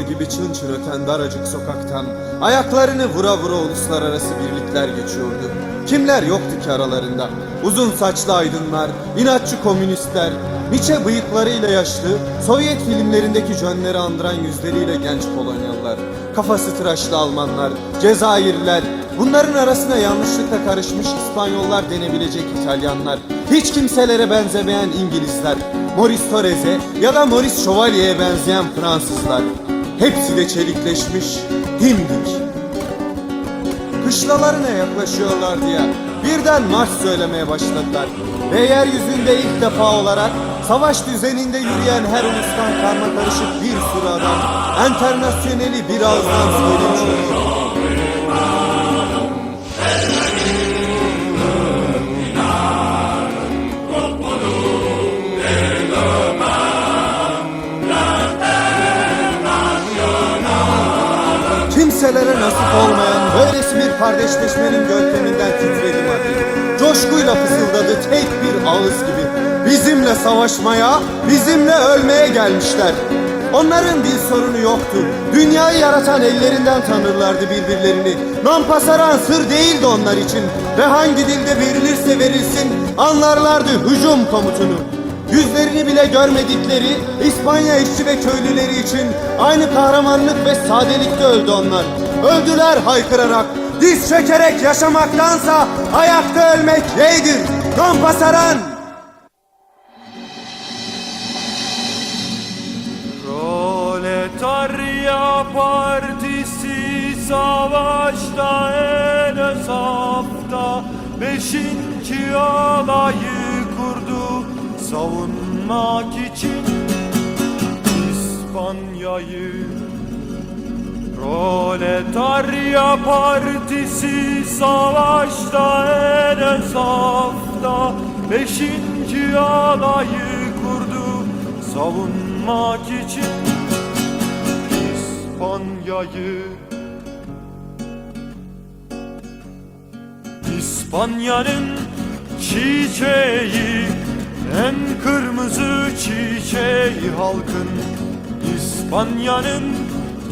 koridor gibi çın çın öten daracık sokaktan ayaklarını vura vura uluslararası birlikler geçiyordu. Kimler yoktu ki aralarında? Uzun saçlı aydınlar, inatçı komünistler, miçe bıyıklarıyla yaşlı, Sovyet filmlerindeki jönleri andıran yüzleriyle genç Polonyalılar, kafası tıraşlı Almanlar, Cezayirliler, bunların arasına yanlışlıkla karışmış İspanyollar denebilecek İtalyanlar, hiç kimselere benzemeyen İngilizler, Maurice Torres'e ya da Maurice Chevalier'e benzeyen Fransızlar. Hepsi de çelikleşmiş, dimdik. Kışlalarına yaklaşıyorlar diye birden marş söylemeye başladılar. Ve yeryüzünde ilk defa olarak savaş düzeninde yürüyen her ulustan karma karışık bir sürü adam enternasyoneli bir ağızdan söylemiş Kimselere nasip olmayan böylesi bir kardeşleşmenin görkeminden titredi Madrid. Coşkuyla fısıldadı tek bir ağız gibi. Bizimle savaşmaya, bizimle ölmeye gelmişler. Onların dil sorunu yoktu. Dünyayı yaratan ellerinden tanırlardı birbirlerini. Nampasaran sır değildi onlar için. Ve hangi dilde verilirse verilsin anlarlardı hücum komutunu. Yüzlerini bile görmedikleri İspanya işçi ve köylüleri için aynı kahramanlık ve sadelikte öldü onlar. Öldüler haykırarak, diz çökerek yaşamaktansa ayakta ölmek yeğdir. Don Pasaran! Proletarya Partisi savaşta en öz hafta Beşinci alayı savunmak için İspanya'yı Proletarya Partisi savaşta en öz hafta Beşinci alayı kurdu. Savunmak için İspanya'yı İspanya'nın çiçeği En kırmızı çiçeği halkın İspanya'nın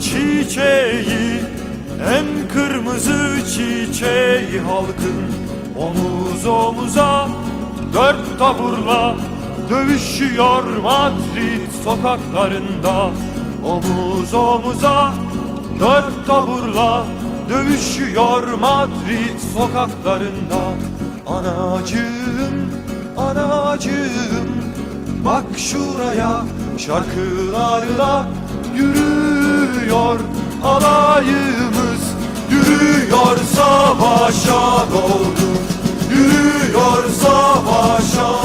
çiçeği. En kırmızı çiçeği halkın Omuz omuza dört taburla Dövüşüyor Madrid sokaklarında. Omuz omuza dört taburla Dövüşüyor Madrid sokaklarında. Anacığım, anacığım Bak şuraya şarkılarla yürüyor alayımız. Yürüyor savaşa doğru Yürüyor savaşa